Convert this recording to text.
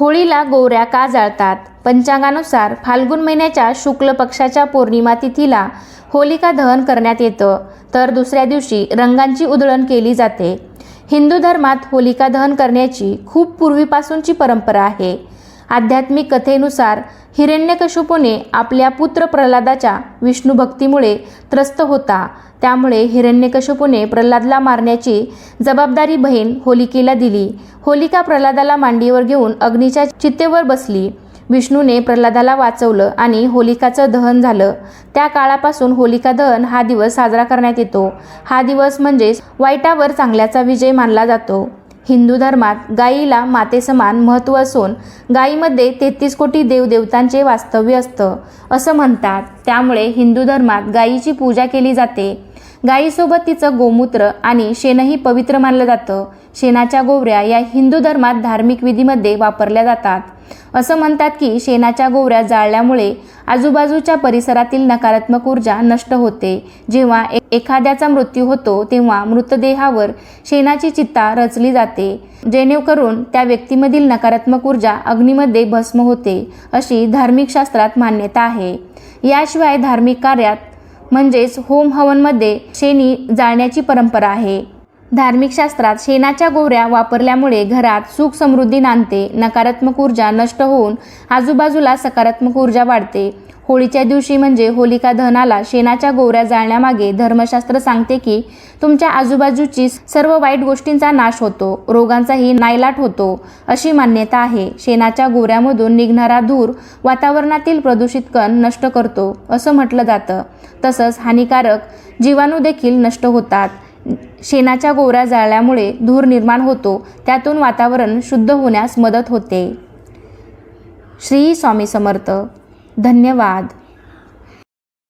होळीला गोऱ्या का जाळतात? पंचांगानुसार फाल्गुन महिन्याच्या शुक्ल पक्षाच्या पौर्णिमा तिथीला होलिका दहन करण्यात येतं. तर दुसऱ्या दिवशी रंगांची उधळण केली जाते. हिंदू धर्मात होलिका दहन करण्याची खूप पूर्वीपासूनची परंपरा आहे. आध्यात्मिक कथेनुसार हिरण्यकशुपूने आपल्या पुत्र प्रल्हादाच्या विष्णू भक्तीमुळे त्रस्त होता. त्यामुळे हिरण्यकशुपूने प्रल्हादला मारण्याची जबाबदारी बहीण होलिकेला दिली. होलिका प्रल्हादाला मांडीवर घेऊन अग्नीच्या चितेवर बसली. विष्णूने प्रल्हादाला वाचवलं आणि होलिकाचं दहन झालं. त्या काळापासून होलिका दहन हा दिवस साजरा करण्यात येतो. हा दिवस म्हणजेच वाईटावर चांगल्याचा विजय मानला जातो. हिंदू धर्मात गायीला मातेसमान महत्त्व असून गायीमध्ये तेहतीस कोटी देवदेवतांचे वास्तव्य असतं असं म्हणतात. त्यामुळे हिंदू धर्मात गायीची पूजा केली जाते. गायीसोबत तिचं गोमूत्र आणि शेणही पवित्र मानलं जातं. शेणाच्या गोवऱ्या या हिंदू धर्मात धार्मिक विधीमध्ये वापरल्या जातात. असं म्हणतात की शेणाच्या गोवऱ्या जाळल्यामुळे आजूबाजूच्या परिसरातील नकारात्मक ऊर्जा नष्ट होते. जेव्हा एखाद्याचा मृत्यू होतो तेव्हा मृतदेहावर शेणाची चित्ता रचली जाते जेणेकरून त्या व्यक्तीमधील नकारात्मक ऊर्जा अग्नीमध्ये भस्म होते अशी धार्मिक शास्त्रात मान्यता आहे. याशिवाय धार्मिक कार्यात म्हणजेच होम हवनमध्ये शेणी जाळण्याची परंपरा आहे. धार्मिक शास्त्रात शेणाच्या गोवऱ्या वापरल्यामुळे घरात सुख समृद्धी नांदते नकारात्मक ऊर्जा नष्ट होऊन आजूबाजूला सकारात्मक ऊर्जा वाढते. होळीच्या दिवशी म्हणजे होलिका दहनाला शेणाच्या गोवऱ्या जाळण्यामागे धर्मशास्त्र सांगते की तुमच्या आजूबाजूची सर्व वाईट गोष्टींचा नाश होतो रोगांचाही नायलाट होतो अशी मान्यता आहे. शेणाच्या गोवऱ्यामधून निघणारा धूर वातावरणातील प्रदूषित कण नष्ट करतो असं म्हटलं जातं. तसंच हानिकारक जीवाणू देखील नष्ट होतात. शेणाच्या गोवऱ्या जाळल्यामुळे धूर निर्माण होतो. त्यातून वातावरण शुद्ध होण्यास मदत होते. श्री स्वामी समर्थ. धन्यवाद.